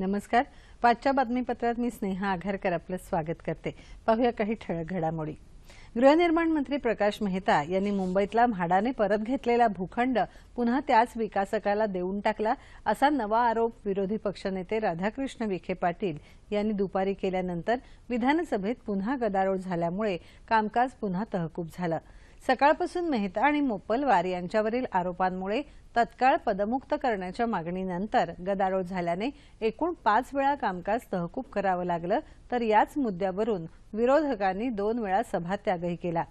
नमस्कार. पाचच्या बातमीपत्रात मी स्नेहा आघारकर आपलं स्वागत करते. पाहूया काही ठळक घडामोडी. गृहनिर्माण मंत्री प्रकाश मेहता यांनी मुंबईतला म्हाडाने परत घेतलेला भूखंड पुन्हा त्याच विकासकाला देऊन टाकला असा नवा आरोप विरोधी पक्षनेते राधाकृष्ण विखे पाटील यांनी दुपारी केल्यानंतर विधानसभेत पुन्हा गदारोळ झाल्यामुळे कामकाज पुन्हा तहकूब झालं. सकाळपासून मेहता आणि मोपलवार यांच्यावरील आरोपांमुळे तत्काळ पदमुक्त करण्याच्या मागणीनंतर गदारोळ झाल्याने एकूण पाच वेळा कामकाज तहकूब करावं लागलं तर याच मुद्द्यावरून विरोधकांनी दोन वेळा सभात्यागही केला.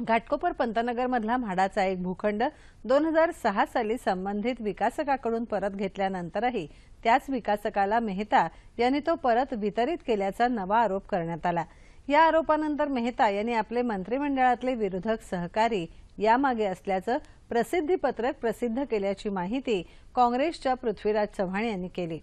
घाटकोपर पंतनगरमधला म्हाडाचा एक भूखंड दोन हजार सहा साली संबंधित विकासकाकडून परत घेतल्यानंतरही त्याच विकासकाला मेहता यांनी तो परत वितरित केल्याचा नवा आरोप करण्यात आला. या आरोपानंतर मेहता यांनी आपले मंत्रिमंडळातले विरोधक सहकारी यामागे असल्याचं प्रसिद्धीपत्रक प्रसिद्ध केल्याची माहिती काँग्रेसच्या पृथ्वीराज चव्हाण यांनी केली.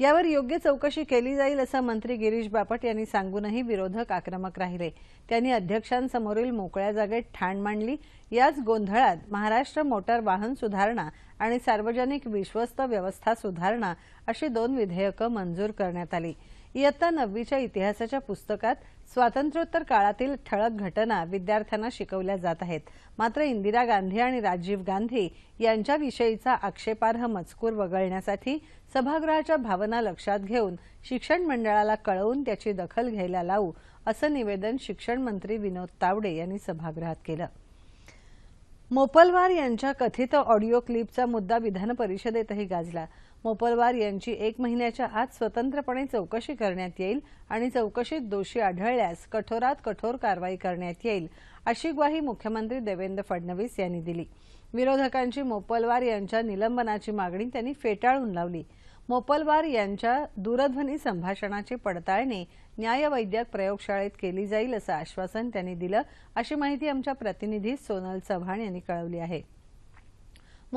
यावर योग्य चौकशी केली जाईल असं मंत्री गिरीश बापट यांनी सांगूनही विरोधक आक्रमक राहिले. त्यांनी अध्यक्षांसमोरील मोकळ्या जागेत ठाण मांडली. याच गोंधळात महाराष्ट्र मोटार वाहन सुधारणा आणि सार्वजनिक विश्वस्त व्यवस्था सुधारणा अशी दोन विधेयकं मंजूर करण्यात आली. इयत्ता नववीच्या इतिहासाच्या पुस्तकात स्वातंत्र्योत्तर काळातील ठळक घटना विद्यार्थ्यांना शिकवल्या जात आहेत. मात्र इंदिरा गांधी आणि राजीव गांधी यांच्याविषयीचा आक्षेपार्ह मजकूर वगळण्यासाठी सभागृहाच्या भावना लक्षात घेऊन शिक्षण मंडळाला कळवून त्याची दखल घ्यायला लावू असं निवेदन शिक्षण मंत्री विनोद तावडे यांनी सभागृहात केलं. मोपलवार यांच्या कथित ऑडिओ क्लिपचा मुद्दा विधान परिषदेतही गाजला. मोपलवार यांची एक महिन्याच्या आत स्वतंत्रपणे चौकशी करण्यात येईल आणि चौकशीत दोषी आढळल्यास कठोरात कठोर कारवाई करण्यात येईल अशी ग्वाही मुख्यमंत्री देवेंद्र फडणवीस यांनी दिली. विरोधकांची मोपलवार यांच्या निलंबनाची मागणी त्यांनी फेटाळून लावली. मोपलवार यांच्या दूरध्वनी संभाषणाची पडताळणी न्यायवैद्यक प्रयोगशाळेत केली जाईल असं आश्वासन त्यांनी दिलं अशी माहिती आमच्या प्रतिनिधी सोनल चव्हाण यांनी कळवली आहे.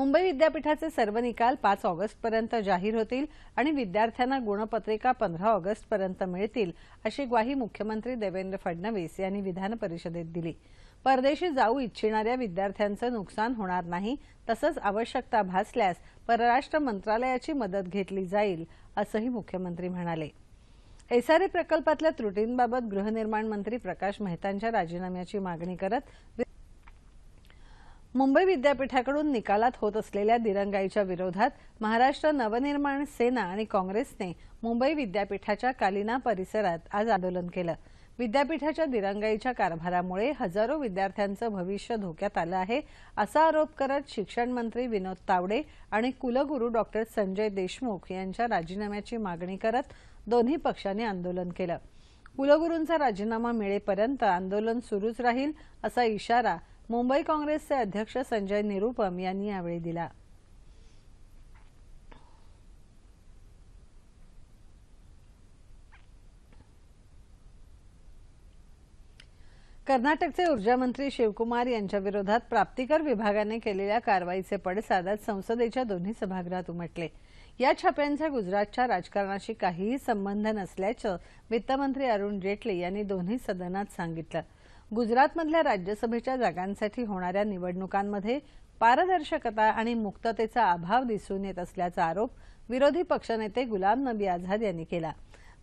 मुंबई विद्यापीठाचे सर्व निकाल पाच ऑगस्टपर्यंत जाहीर होतील आणि विद्यार्थ्यांना गुणपत्रिका पंधरा ऑगस्टपर्यंत मिळतील अशी ग्वाही मुख्यमंत्री देवेंद्र फडणवीस यांनी विधान परिषदेत दिली. परदेशी जाऊ इच्छिणाऱ्या विद्यार्थ्यांचं नुकसान होणार नाही तसंच आवश्यकता भासल्यास परराष्ट्र मंत्रालयाची मदत घेतली जाईल असंही मुख्यमंत्री म्हणाले. एसआरए प्रकल्पातल्या त्रुटींबाबत गृहनिर्माण मंत्री प्रकाश मेहतांच्या राजीनाम्याची मागणी करत मुंबई विद्यापीठाकडून निकालात होत असलेल्या दिरंगाईच्या विरोधात महाराष्ट्र नवनिर्माण सेना आणि काँग्रेसने मुंबई विद्यापीठाच्या कालिना परिसरात आज आंदोलन केलं. विद्यापीठाच्या दिरंगाईच्या कारभारामुळे हजारो विद्यार्थ्यांचं भविष्य धोक्यात आलं आहे असा आरोप करत शिक्षण मंत्री विनोद तावडे आणि कुलगुरू डॉक्टर संजय देशमुख यांच्या राजीनाम्याची मागणी करत दोन्ही पक्षांनी आंदोलन केलं. कुलगुरूंचा राजीनामा मिळेपर्यंत आंदोलन सुरूच राहील असा इशारा मुंबई काँग्रेसचे अध्यक्ष संजय निरुपम यांनी यावेळी दिला. कर्नाटकचे ऊर्जामंत्री शिवकुमार यांच्या विरोधात प्राप्तिकर विभागाने केलेल्या कारवाईचे पडसाद आज संसदेच्या दोन्ही सभागृहात उमटले. या छाप्यांचा गुजरातच्या राजकारणाशी काहीही संबंध नसल्याचं वित्तमंत्री अरुण जेटली यांनी दोन्ही सदनात सांगितलं. गुजरातमधल्या राज्यसभेच्या जागांसाठी होणाऱ्या निवडणुकांमध्ये पारदर्शकता आणि मुक्ततेचा अभाव दिसून येत असल्याचा आरोप विरोधी पक्षनेते गुलाम नबी आझाद यांनी केला.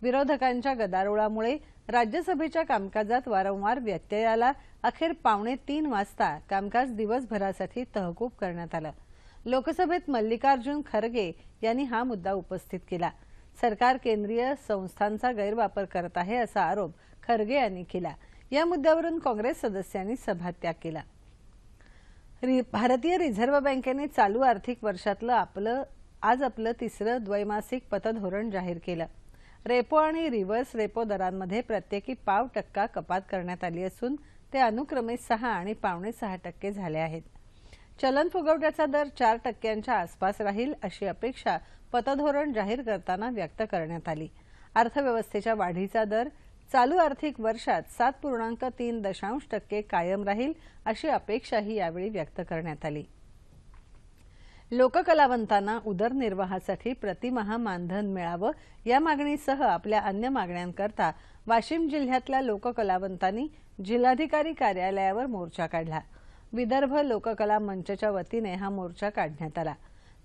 विरोधकांच्या गदारोळामुळे राज्यसभेच्या कामकाजात वारंवार व्यत्यय आला अखेर पावणे तीन वाजता कामकाज दिवसभरासाठी तहकूब करण्यात आलं. लोकसभेत मल्लिकार्जुन खरगे यांनी हा मुद्दा उपस्थित केला. सरकार केंद्रीय संस्थांचा गैरवापर करत आहे असा आरोप खरगे यांनी केला. या मुद्द्यावरून काँग्रेस सदस्यांनी सभात्याग केला. भारतीय रिझर्व्ह बँकेने चालू आर्थिक वर्षातलं आपलं आज आपलं तिसरं द्वैमासिक पतधोरण जाहीर केलं. रेपो आणि रिव्हर्स रेपो दरांमध्ये प्रत्येकी पाव टक्का कपात करण्यात आली असून ते अनुक्रमे सहा आणि पावणे सहा टक्के झाले आहेत. चलन फुगवट्याचा दर चार टक्क्यांच्या आसपास राहील अशी अपेक्षा पतधोरण जाहीर करताना व्यक्त करण्यात आली. अर्थव्यवस्थेच्या वाढीचा दर चालू आर्थिक वर्षात सात पूर्णांक तीन दशांश टक्के कायम राहील अशी अपेक्षाही यावेळी व्यक्त करण्यात आली. लोककलावंतांना उदरनिर्वाहासाठी प्रतिमहा मानधन मिळावं या मागणीसह आपल्या अन्य मागण्यांकरता वाशिम जिल्ह्यातल्या लोककलावंतांनी जिल्हाधिकारी कार्यालयावर मोर्चा काढला. विदर्भ लोककला मंचच्या वतीने हा मोर्चा काढण्यात आला.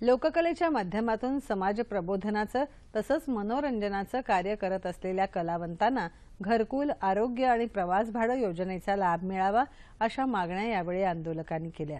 लोककलेच्या माध्यमातून समाज प्रबोधनाचं तसंच मनोरंजनाचं कार्य करत असलेल्या कलावंतांना घरकुल आरोग्य आणि प्रवास भाडं योजनेचा लाभ मिळावा अशा मागण्या यावेळी आंदोलकांनी केल्या.